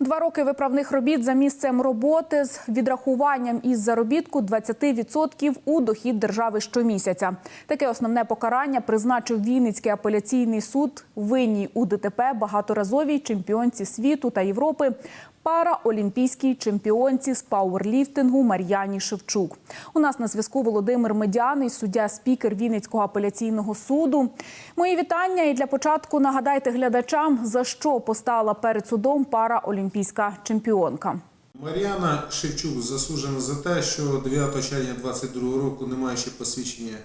Два роки виправних робіт за місцем роботи з відрахуванням із заробітку 20% у дохід держави щомісяця. Таке основне покарання призначив Вінницький апеляційний суд винній у ДТП багаторазовій чемпіонці світу та Європи. Параолімпійській чемпіонці з пауерліфтингу Мар'яні Шевчук. У нас на зв'язку Володимир Медяний, суддя-спікер Вінницького апеляційного суду. Мої вітання і для початку нагадайте глядачам, за що постала перед судом параолімпійська чемпіонка. Мар'яна Шевчук засуджена за те, що 9 червня 2022 року, не маючи посвідчення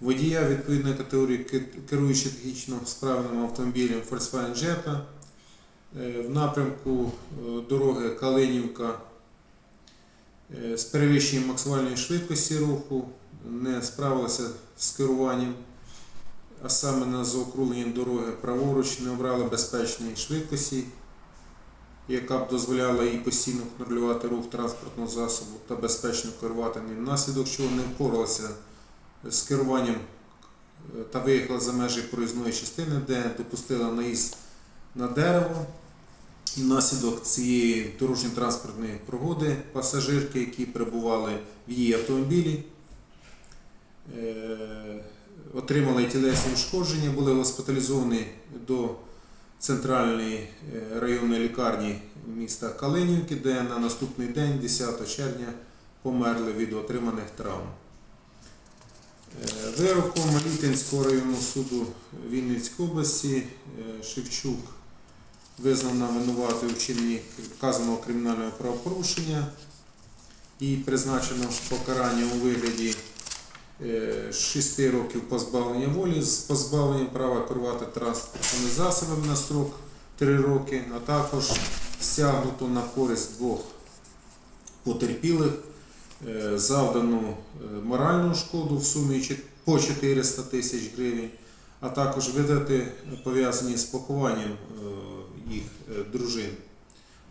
водія відповідної категорії, керуючи технічно справним автомобілем Volkswagen Jetta, в напрямку е, дороги Калинівка е, з перевищенням максимальної швидкості руху не справилася з керуванням, а саме на заокругленні дороги праворуч не обрала безпечної швидкості яка б дозволяла їй постійно контролювати рух транспортного засобу та безпечно керувати ним, внаслідок чого не впоралася з керуванням е, та виїхала за межі проїзної частини, де допустила наїзд на дерево. Внаслідок цієї дорожньо-транспортної пригоди пасажирки, які перебували в її автомобілі, е, отримали тілесні ушкодження, були госпіталізовані до центральної е, районної лікарні міста Калинівки, де на наступний день, 10 червня, померли від отриманих травм. Е, Вироком Літинського районного суду Вінницької області Шевчук визнана винуватою у вчиненні вказаного кримінального правопорушення і призначено покарання у вигляді 6 років позбавлення волі з позбавленням права керувати транспортними засобами на строк 3 роки, а також стягнуто на користь двох потерпілих е, завдану е, моральну шкоду в сумі по 400 тисяч гривень, а також видати пов'язані з похованням е, їх е, дружин,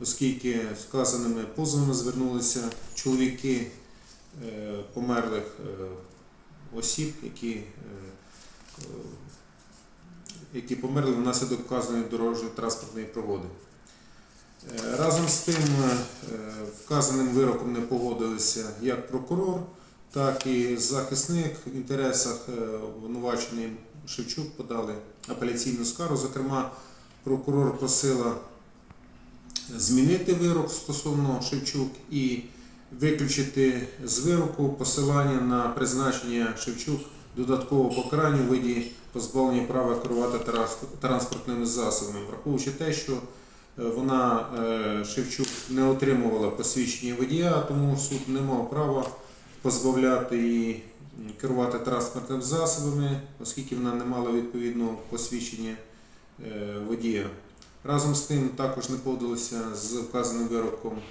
оскільки вказаними позовами звернулися чоловіки е, померлих е, осіб, які, які померли внаслідок вказаної дорожньо-транспортної пригоди. Е, Разом з тим, вказаним вироком не погодилися як прокурор, так і захисник в інтересах обвинувачений Шевчук подали апеляційну скаргу. Зокрема, прокурор просила змінити вирок стосовно Шевчук і виключити з вироку посилання на призначення Шевчук додаткового покарання у виді позбавлення права керувати транспортними засобами, враховуючи те, що е, вона е, Шевчук не отримувала посвідчення водія, тому суд не мав права позбавляти її керувати транспортними засобами, оскільки вона не мала відповідного посвідчення водія. Разом з тим також не погодилися з вказаним вироком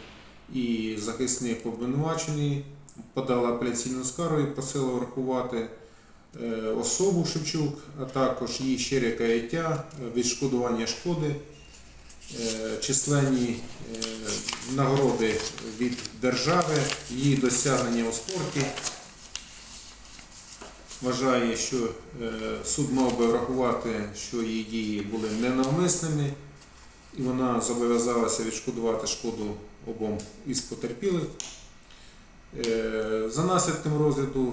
і захисник обвинувачений подала апеляційну скаргу і просила врахувати е, особу Шевчук, а також її щире каяття, е, відшкодування шкоди, е, численні е, нагороди від держави, її досягнення у спорті. Вважає, що е, суд мав би врахувати, що її дії були ненавмисними, і вона зобов'язалася відшкодувати шкоду обом із потерпілих. Е, За наслідком розгляду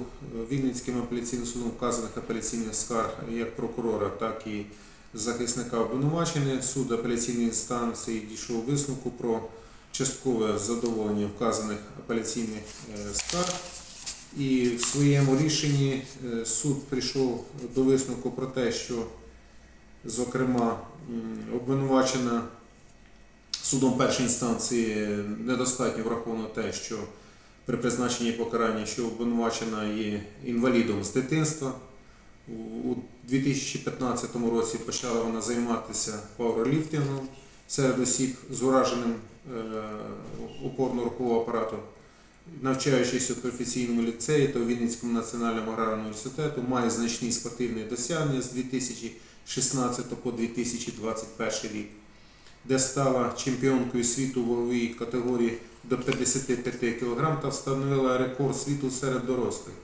Вінницьким апеляційним судом вказаних апеляційних скарг як прокурора, так і захисника обвинувачених, суд апеляційної інстанції дійшов висновку про часткове задоволення вказаних апеляційних е, скарг. І в своєму рішенні е, суд прийшов до висновку про те, що, зокрема, обвинувачена судом першої інстанції недостатньо враховано те, що при призначенні покарання, що обвинувачена є інвалідом з дитинства. У 2015 році почала вона займатися пауерліфтингом серед осіб з ураженим е, опорно-рухового апарату. Навчаючись у професійному ліцеї та у Вінницькому національному аграрному університету, має значні спортивні досягнення з 2016 по 2021 рік де стала чемпіонкою світу ваговій категорії до 55 кг та встановила рекорд світу серед дорослих.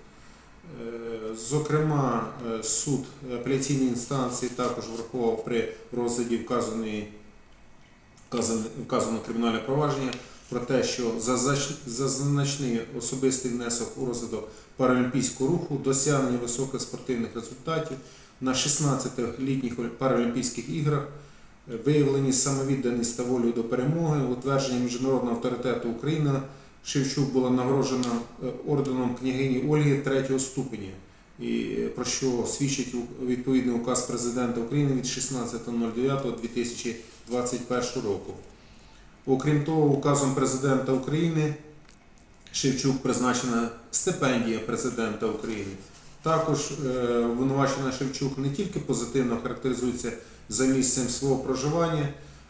Е, Зокрема, е, суд апеляційної інстанції також врахував при розгляді вказаної вказане, кримінальне провадження про те, що за, значний особистий внесок у розвиток паралімпійського руху, досягнення високих спортивних результатів на 16 літніх паралімпійських іграх, е, виявлені самовідданість та волю до перемоги, утвердження міжнародного авторитету України. Шевчук була нагороджена е, орденом княгині Ольги третього ступеня, і е, про що свідчить відповідний указ президента України від 16.09.2021 року. Окрім того, указом президента України Шевчук призначена стипендія президента України. Також е, обвинувачена Шевчук не тільки позитивно характеризується за місцем свого проживання,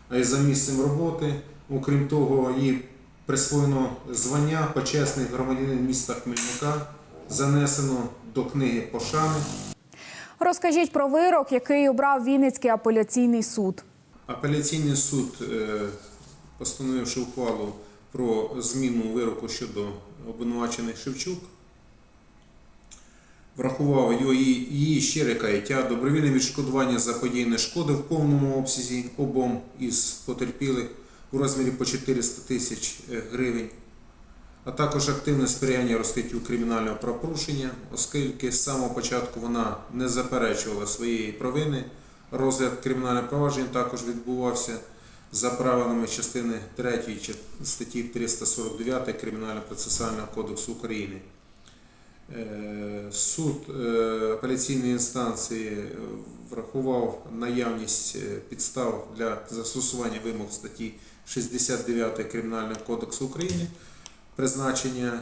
а й за місцем роботи. Окрім того, їй присвоєно звання почесний громадянин міста Хмельника, занесено до книги пошани. Розкажіть про вирок, який обрав Вінницький апеляційний суд. Апеляційний суд, е, постановивши ухвалу про зміну вироку щодо обвинувачених Шевчук, врахував її, її щире каяття, добровільне відшкодування за заподіяної шкоди в повному обсязі обом із потерпілих у розмірі по 400 тисяч е, гривень, а також активне сприяння розкриттю кримінального правопорушення, оскільки з самого початку вона не заперечувала своєї провини. Розгляд кримінального провадження також відбувався за правилами частини 3 статті 349 Кримінально-процесуального кодексу України. Е, Суд е, апеляційної інстанції е, врахував наявність підстав для застосування вимог статті 69 Кримінального кодексу України, призначення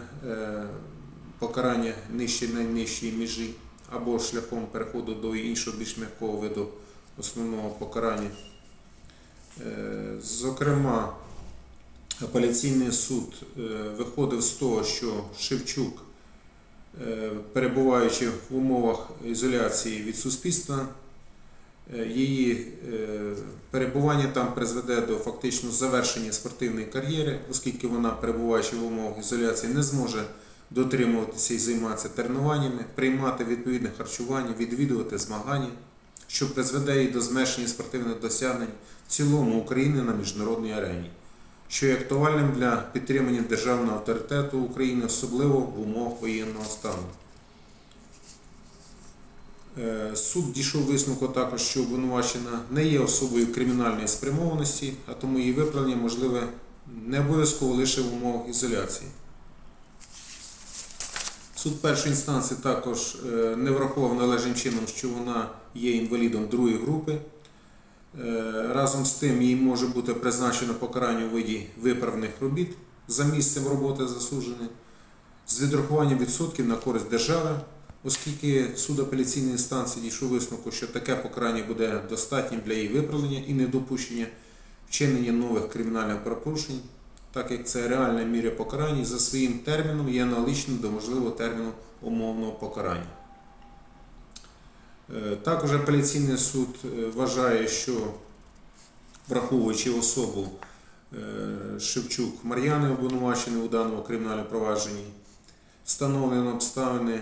покарання нижче найнижчої межі або шляхом переходу до іншого більш м'якого виду основного покарання. Е, Зокрема, апеляційний суд е, виходив з того, що Шевчук, е, перебуваючи в умовах ізоляції від суспільства, її перебування там призведе до фактично завершення спортивної кар'єри, оскільки вона, перебуваючи в умовах ізоляції, не зможе дотримуватися і займатися тренуваннями, приймати відповідне харчування, відвідувати змагання, що призведе її до зменшення спортивних досягнень в цілому України на міжнародній арені, що є актуальним для підтримання державного авторитету України, особливо в умовах воєнного стану. Е, Суд дійшов висновку також, що обвинувачена не є особою кримінальної спрямованості, а тому її виправлення можливе не обов'язково лише в умовах ізоляції. Суд першої інстанції також е, не врахував належним чином, що вона є інвалідом другої групи. Е, Разом з тим їй може бути призначено покарання у виді виправних робіт за місцем роботи засудженої з відрахуванням відсотків на користь держави, оскільки суд апеляційної інстанції дійшов висновку, що таке покарання буде достатнім для її виправлення і недопущення вчинення нових кримінальних правопорушень, так як це реальна міра покарання за своїм терміном є аналогічним до можливого терміну умовного покарання. Е, Також апеляційний суд е, вважає, що враховуючи особу е, Шевчук Мар'яни, обвинуваченої у даному кримінальному провадженні, встановлено обставини,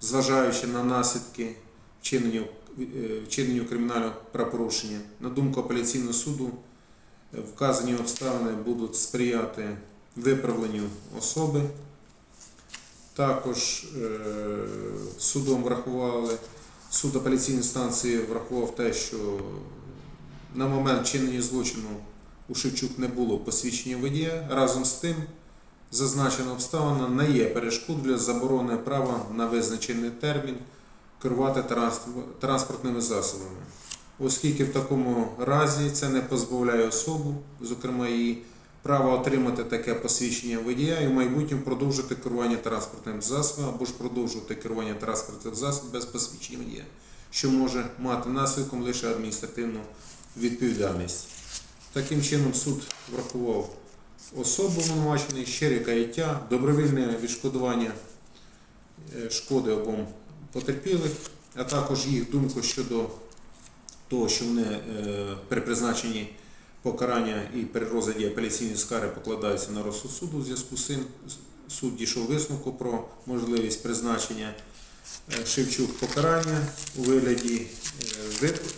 зважаючи на наслідки вчиненню, е, вчиненню кримінального правопорушення, на думку апеляційного суду, вказані обставини будуть сприяти виправленню особи. Також е, судом врахували, суд апеляційної інстанції врахував те, що на момент вчинення злочину у Шевчук не було посвідчення водія. Разом з тим, зазначена обставина не є перешкод для заборони права на визначений термін керувати транспортними засобами, оскільки в такому разі це не позбавляє особу, зокрема її право отримати таке посвідчення водія і в майбутньому продовжити керування транспортним засобом або ж продовжувати керування транспортним засобом без посвідчення водія, що може мати наслідком лише адміністративну відповідальність. Таким чином суд врахував особу обвинуваченої, щире каяття, добровільне відшкодування е, шкоди обом потерпілих, а також їх думку щодо того, що вони е, при призначенні покарання і при розгляді апеляційної скари покладаються на розсуд суду. У зв'язку з цим суд дійшов висновку про можливість призначення е, Шевчук покарання у вигляді е, вип-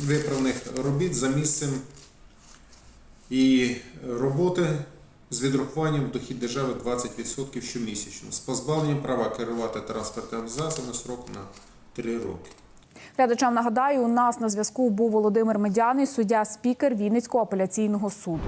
виправних робіт за місцем і роботи з відрахуванням в дохід держави 20% щомісячно з позбавленням права керувати транспортним засобом срок на 3 роки. Глядачам нагадаю, у нас на зв'язку був Володимир Медяний, суддя спікер Вінницького апеляційного суду.